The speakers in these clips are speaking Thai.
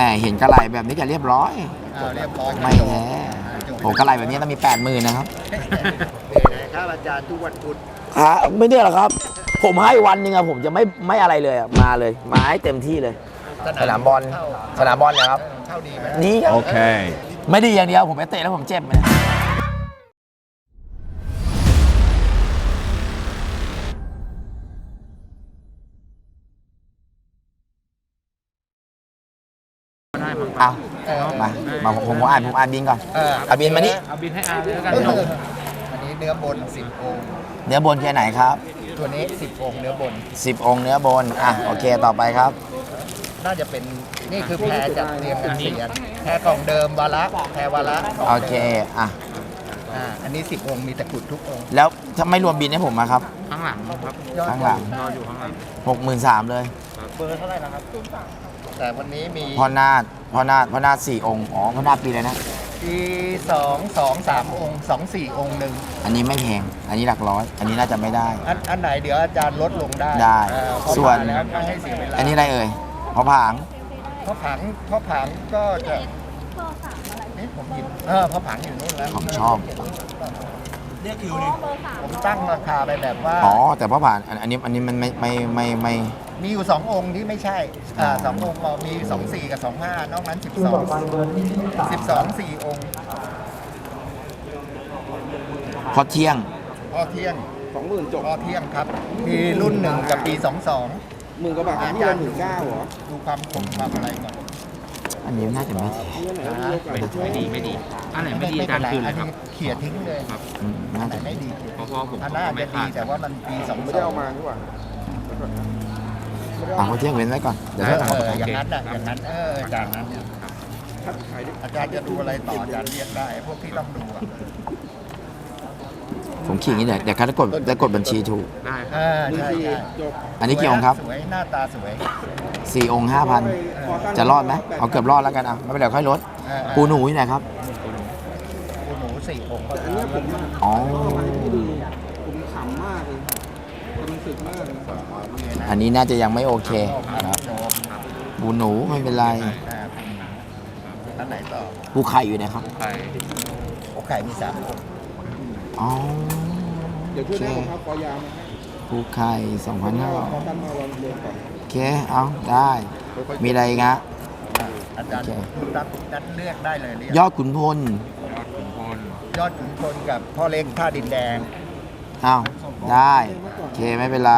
ม่เห็นกระไหลแบบนี้จะเรียบร้อย อ้าวเรียบร้อยไม่แท้โอ้กระไหลแบบนี้ต้องมีแปดหมื่นนะครับนี่นะครับอาจารย์ทุกวันพุธฮะไม่เนี่ยหรอกครับ ผมให้วันหนึ่งอะผมจะไม่ไม่อะไรเลยอะมาเลย มาให้เต็มที่เลย สนามบอลเข้าสนามบอลเนะครับเข้าดีไหมดีครับ Okay. ไม่ดีอย่างเดียวผมไปเตะแล้วผมเจ็บนะเอา เออมามาผมผมผมอ่านผมอ่านบินก่อนเออเอาบินมานี่เอาบินให้อาเลยแล้วกันเอเดี๋ยวออันนี้เนื้อบน10องค์เนื้อบนแค่ไหนครับ ตัวนี้10องค์เนื้อบน10องค์เนื้อบนอะโอเคต่อไปครับ น่าจะเป็นนี่คือแพรจัดเรียงกันเสียนแพรกล่องเดิมวาระแพรวาระกล่งโอดิมเคอะอ่าอันนี้10องค์มีตะกรุดทุกองค์แล้วถ้าไม่รวมบินให้ผมมาครับ ข้างหลังครับยอดข้างหลัง รออยู่ข้างหลัง63,000เลย เบอร์เท่าไหร่นะครับ แต่วันนี้มีพ่อนาดพ่อนาดพ่อนาดสี่องค์ อ๋อพ่อนาดปีเลยนะ ปีสองสองสามองค์สองสี่องค์หนึ่งอันนี้ไม่แพง อันนี้หลักร้อย อันนี้น่าจะไม่ได้ อันอันไหนเดี๋ยวอาจารย์ลดลงได้ได้เอ่อพอส่วน มาแล้วไม่ให้เสียเวลาอันนี้อะไรเอ่ยพอผาง เพราะผังเพราะผังก็จะนี่ผมหยิบเออเพราะผังอยู่นู่นแล้วผมชอบ ผมตั้งราคาไปแบบว่า อ๋อ แต่พอผางอันอันนี้ อันนี้มันไม่ไม่ไม่ไม่มี อยู่สององค์ที่ไม่ใช่อ่าสององค์เรามีสองสี่กับสองห้านอกนั้นสิบสองสิบสองสี่องค์พอเที่ยงพ่อเที่ยงสองหมื่นจบพ่อเที่ยงครับ มีรุ่นหนึ่งกับปีสองสองหมื่นกว่าบาทอันนี้เราหมื่นเก้าเหรอดูความคมความอะไรก่อนอันนี้น่าจะไม่แพงอันไหนเรามีโอกาสไม่จะช่วยไม่ดีไม่ดี อันไหนไม่ดีอาจารย์คืนเลยครับอัเขี่ยทิ้งเลยอืมน่าอันไหนจะไม่ดีเพราะว่าผมอันน่าไม่จะขาดีดแต่ว่ามันปีสองไม่ได้เอามาดีกว่า อะพอเที่ยงเว้นไว้ก่อน เดี๋ยวถ้าเอออย่างนั้นอะอย่างนั้นเอออาจารย์นั้นเนี่ยขายดิอาจารย์จะดูอะไรต่ออาจารย์เรียกได้ พวกที่ต้องดูอะผมขีดอย่างนี้เดี๋ยวเดี๋ยวเขาจะกดจะกดบัญชีถูก ได้คเอรับอหมื่นใช่สี่ใช่จบอันนี้กี่องค์ครับสวยหน้าตาสวยสี่องค์ห้าพันจะรอดไหมเอาเกือบรอดแล้วกันอะไม่เป็นไรค่อยลด เออปูหนูอยู่ไหนครับ ปูหนูสี่องค์แต่อันเนี้ยผมอ๋อ ผมขำมากเลยกำลังสึกมากเลย อันนี้น่าจะยังไม่โอเคนะครับโยมปูหนูไม่เป็นไรอ่าอันไหนต่อปูไข่อยู่ไหนครับใครโอไข่มีสามองค์อ๋อเดี๋ยวช่วยได้ครับขอยาวนะฮะปูไข่สองพันห้าขอกันมาวันรวมก่อนโอเค เอาได้ มีอะไรอีกฮะอ่าอาจารย์โอเคนัดนัดเลือกได้เลยเรียกยอดขุนพล ยอดขุนพล ยอดขุนพลกับพ่อเล็กท่าดินแดงเอาได้โอเคไม่เป็นไร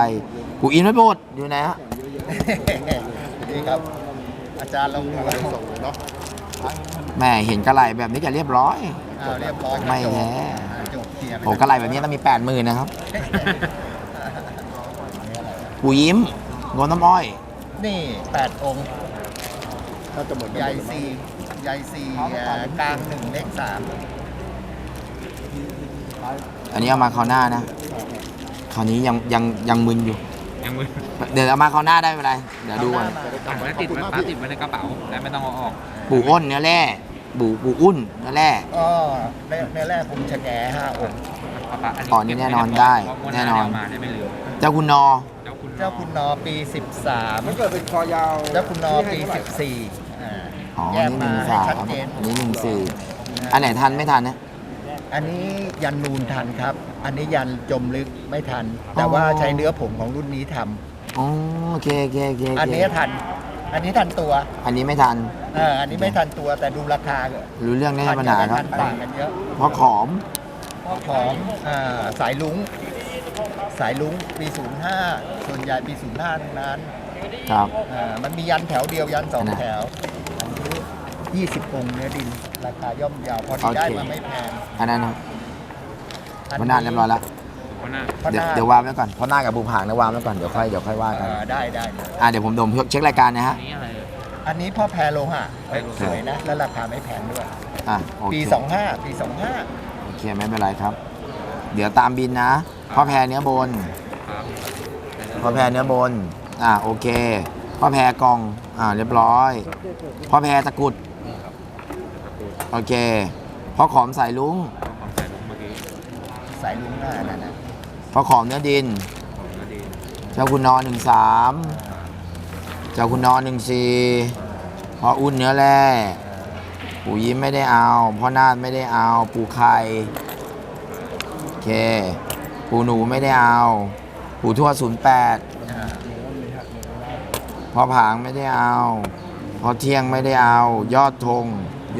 ปูอินไม่โบดอยู่ไหนฮะนี่ครับ อาจารย์ลงมาส่งเนาะแม่เห็นกระไหลแบบนี้จะเรียบร้อยอ้าวเรียบร้อยไม่แท้อ่าจบเคลียร์ไปโอ้กระไหลแบบนี้ต้องมีแปดหมื่นนะครับปูยิ้มงวน้ำอ้อย นี่แปดองค์ถ้าจะหมดใหญ่สี่ใหญ่สี่เอ่อกลางหนึ่งเล็กสาม อันนี้เอามาคราวหน้านะ คราวนี้ยังยังยังมึนอยู่ ยังมือเดี๋ยวเอามาคราวหน้าได้ไม่เป็นไร เดี๋ยวดูก่อนเอาไว้ติดไว้ป้าติดไว้ในกระเป๋าแล้วไม่ต้องเอาออกปูอ้นเนื้อแร่ปูปูอุ้นเนื้อแร่ก็ในในแรกผมชะแงห้าองค์เอาปะอ๋อนี่แน่นอนได้เพราะว่าแน่นอนเามาได้ไม่ลืมเจ้าคุณนอ เจ้าคุณเจ้าคุณนอปี 13ถ้าเกิดเป็นคอยาว เจ้าคุณนอปีที่ให้เท่าไหร่14อ่าอ๋อแยอักนนี้หมานึ่งให้สามชัดเจนอันนี้หนึ่งสี่อันไหนทันไม่ทันนะ อันนี้ยันนูนทันครับ อันนี้ยันจมลึกไม่ทัน แต่ว่าใช้เนื้อผงของรุ่นนี้ทำอ๋อโอเคโอเคโอเคโเคอันนี้ทัน อันนี้ทันตัวอันนี้ไม่ทันเอออันนี้ไม่ทันตัวแต่ดูราคาก็รู้เรื่องแน่ปัญหาครับทันต่างกันเยอะเพราะขอมเพราะของอ่าสายลุงสายลุงปี 05 ส่วนใหญ่ปี 05 ทั้งนั้นครับ อ่ามันมียันแถวเดียวยันสองอันไหนแถวอันนี้ 20องค์เนื้อดิน ราคาย่อมเยาวพอดีโอเคได้มาไม่แพงอันนั้นนะพอหน้าเรียบร้อยแล้วเพราะหน้าพอหเดี๋ยวน้าเดี๋ยววางไว้ก่อนเพราะหน้ากับปูผางนะวางไว้ก่อนเดี๋ยวค่อยเดี๋ยวค่อยว่ากันเอ่อได้ได้เลยอ่าเดี๋ยวผมดมเช็ครายการนะฮะอันนี้อะไรเอ่ยอันนี้พ่อแพรโลหะแพรโลหะสวยนะแล้วราคาไม่แพงด้วยอะโอเคปี 25 ปี 25 โอเคไม่เป็นไรครับ เดี๋ยวตามบินนะพ่อแพรเนื้อบนครับพ่อแพรเนื้อบนอ่าโอเคพ่อแพรกล่องอ่าเรียบร้อยพ่อแพรตะกรุด โอเคพ่อขอมสายลุงของใส่ลงเมื่อกี้สายลุงหน้านั่นนะพ่อขอมเนื้อดิน ของเนื้อดีเจ้าคุณนอหนึ่งสามเจ้าคุณนอหนึ่งสี่พ่ออุ่นเนื้อแร่ปู่ยิ้มไม่ได้เอา พ่อนาดไม่ได้เอา ปู่ไข่โอเค ปู่หนูไม่ได้เอา ปู่ทวดศูนย์แปดอ่าพ่อผางไม่ได้เอา พ่อเที่ยงไม่ได้เอา ยอดธง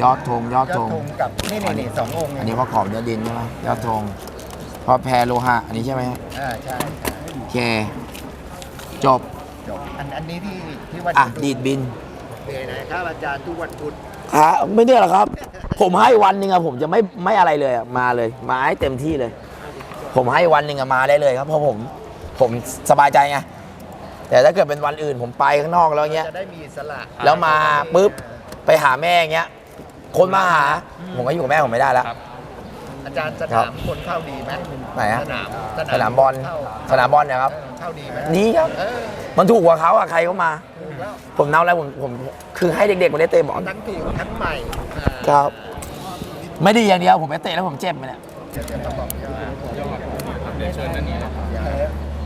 ยอดธงยอดยอดธงธงกับนี่นี่นี่สององค์อันนี้พ่อขอบเนื้อดินใช่ไหมยอดธงพ่อแพรโลหะ อันนี้ใช่ไหมฮะอ่าใช่ใช่โอเคจบจบอันอันนี้ที่ที่วัดอะดีดบินเยนะครับอาจารย์ทุกวันพุธครับไม่เนี่ยหรอกครับ ผมให้วันหนึ่งอะผมจะไม่ไม่อะไรเลยอะมาเลยมาให้เต็มที่เลย ผมให้วันหนึ่งอะมาได้เลยครับเพราะผมผมสบายใจไงแต่ถ้าเกิดเป็นวันอื่นผมไปข้างนอกแล้วเงี้ยจะได้มีอิสละแล้วมาปุ๊บไปหาแม่อย่างเงี้ย คนมาหา ผมก็อยู่กับแม่ผมไม่ได้แล้ว ครับ อาจารย์สครันาบมคนเข้าดีไหมไหนฮะสนามสนามบอลเข้าสนามบอลเนะครับเออเข้าดีไหมนี่ครับ เออมันถูกกว่าเขาอะใครเขามา ถูกแล้วผมนำแล้วผมผมคือให้เด็กๆมาได้เตะบอลทั้งถูกทั้งใหม่อ่าครับ ไม่ดีอย่างเดียวผมไปเตะแล้วผมเจ็บไปเนี่ยเดี๋ยวจะมาบอกยอดเดี๋ยวเชิญอันนี้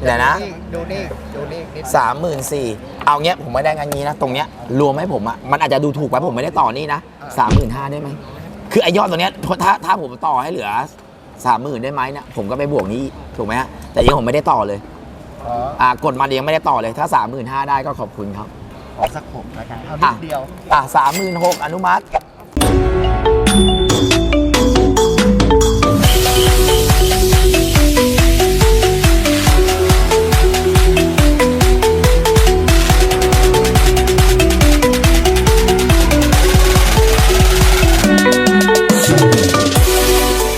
เดี๋ยวนะดูนี่ดูนี่นิดสามหมื่นสี่เอาเงี้ยผมไม่ได้งานงี้นะ ตรงเนี้ยรวมให้ผมอะมันอาจจะดูถูกไปผมไม่ได้ต่อนี่นะ สามหมื่นห้าได้ไหมคือไอยอดตรงเนี้ยถ้าถ้าผมต่อให้เหลือสามหมื่นได้ไหมเนี่ยผมก็ไปบวกนี้ถูกไหมฮะแต่ยังผมไม่ได้ต่อเลยขออ่ากดมายังไม่ได้ต่อเลยถ้าสามหมื่นห้าได้ก็ขอบคุณครับ ขอสักหกแล้วกันเอานิดเดียว อะสามหมื่นหกอนุมัติ